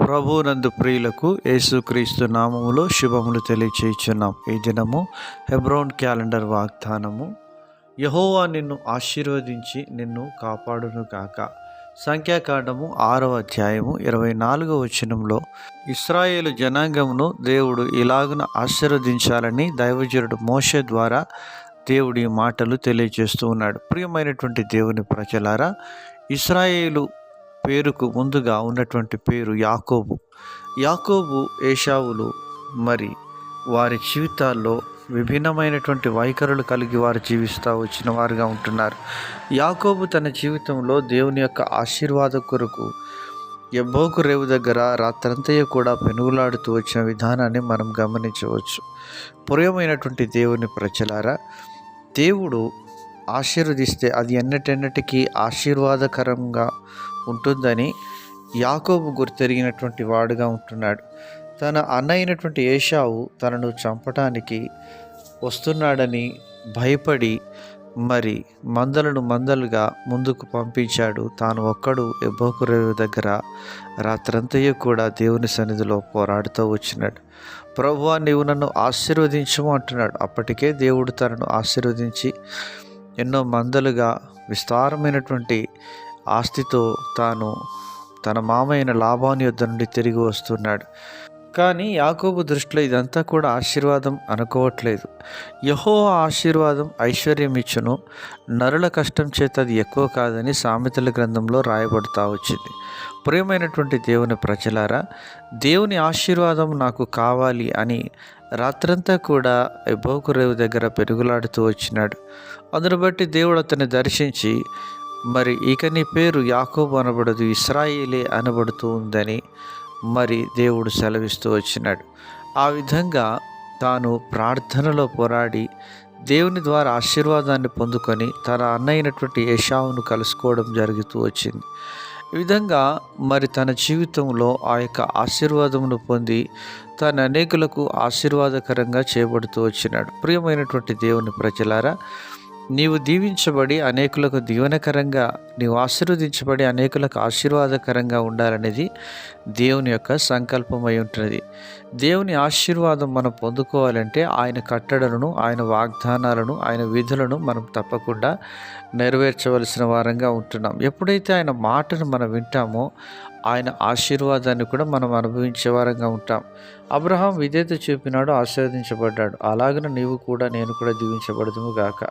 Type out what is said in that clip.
ప్రభునందు ప్రియులకు యేసుక్రీస్తు నామములో శుభములు తెలియచేయుచున్నాం. ఈ దినము హెబ్రోన్ క్యాలెండర్ వాగ్దానము. యహోవా నిన్ను ఆశీర్వదించి నిన్ను కాపాడును గాక. సంఖ్యాకాండము ఆరవ అధ్యాయము ఇరవై నాలుగవ వచనంలో ఇస్రాయేలు జనాంగమును దేవుడు ఇలాగున ఆశీర్వదించాలని దైవజనుడు మోషే ద్వారా దేవుడి మాటలు తెలియజేస్తూ ఉన్నాడు. ప్రియమైనటువంటి దేవుని ప్రజలారా ఇస్రాయేలు పేరుకు ముందుగా ఉన్నటువంటి పేరు యాకోబు. యాకోబు ఏషావులు మరి వారి జీవితాల్లో విభిన్నమైనటువంటి వైఖరులు కలిగి వారు జీవిస్తూ వచ్చిన వారుగా ఉంటున్నారు. యాకోబు తన జీవితంలో దేవుని యొక్క ఆశీర్వాద కొరకు ఎబ్బోకు రేవు దగ్గర రాత్రంతయ్య కూడా పెనుగులాడుతూ వచ్చిన విధానాన్ని మనం గమనించవచ్చు. ప్రియమైనటువంటి దేవుని ప్రజలారా దేవుడు ఆశీర్వదిస్తే అది ఎన్నటెన్నటికీ ఆశీర్వాదకరంగా ఉంటుందని యాకోబు గుర్తెరిగినటువంటి వాడుగా ఉంటున్నాడు. తన అన్న అయినటువంటి ఏషావు తనను చంపటానికి వస్తున్నాడని భయపడి మరి మందలను మందలుగా ముందుకు పంపించాడు. తాను ఒక్కడు ఎబ్బోకురేవు దగ్గర రాత్రంతయ్య కూడా దేవుని సన్నిధిలో పోరాడుతూ వచ్చినాడు. ప్రభువా నీవు నన్ను ఆశీర్వదించము అంటున్నాడు. అప్పటికే దేవుడు తనను ఆశీర్వదించి ఎన్నో మందలుగా విస్తారమైనటువంటి ఆస్తితో తాను తన మామైన లాభాని యొద్ద నుండి తిరిగి వస్తున్నాడు. కానీ యాకోబు దృష్టిలో ఇదంతా కూడా ఆశీర్వాదం అనుకోవట్లేదు. యహో ఆశీర్వాదం ఐశ్వర్యం ఇచ్చును నరుల కష్టం చేత అది ఎక్కువ కాదని సామెతల గ్రంథంలో రాయబడుతూ వచ్చింది. ప్రియమైనటువంటి దేవుని ప్రజలారా దేవుని ఆశీర్వాదం నాకు కావాలి అని రాత్రంతా కూడా ఎబోకురేవు దగ్గర పెరుగులాడుతూ వచ్చినాడు. అందును బట్టి దేవుడు అతన్ని దర్శించి మరి ఇక నీ పేరు యాకోబు అనబడదు ఇస్రాయిలే అనబడుతూ ఉందని మరి దేవుడు సెలవిస్తూ వచ్చినాడు. ఆ విధంగా తాను ప్రార్థనలో పోరాడి దేవుని ద్వారా ఆశీర్వాదాన్ని పొందుకొని తన అన్నయ్యనటువంటి యశావును కలుసుకోవడం జరుగుతూ వచ్చింది. ఈ విధంగా మరి తన జీవితంలో ఆ యొక్క ఆశీర్వాదమును పొంది తన అనేకులకు ఆశీర్వాదకరంగా చేయబడుతూ వచ్చినాడు. ప్రియమైనటువంటి దేవుని ప్రజలారా నీవు దీవించబడి అనేకులకు దీవెనకరంగా నీవు ఆశీర్వదించబడి అనేకులకు ఆశీర్వాదకరంగా ఉండాలనేది దేవుని యొక్క సంకల్పమై ఉంటుంది. దేవుని ఆశీర్వాదం మనం పొందుకోవాలంటే ఆయన కట్టడలను ఆయన వాగ్దానాలను ఆయన విధులను మనం తప్పకుండా నెరవేర్చవలసిన వారంగా ఉంటున్నాం. ఎప్పుడైతే ఆయన మాటను మనం వింటామో ఆయన ఆశీర్వాదాన్ని కూడా మనం అనుభవించే వారంగా ఉంటాం. అబ్రహాం విధేత చూపినాడు ఆశీర్వదించబడ్డాడు. అలాగనే నీవు కూడా నేను కూడా దీవించబడదుము గాక.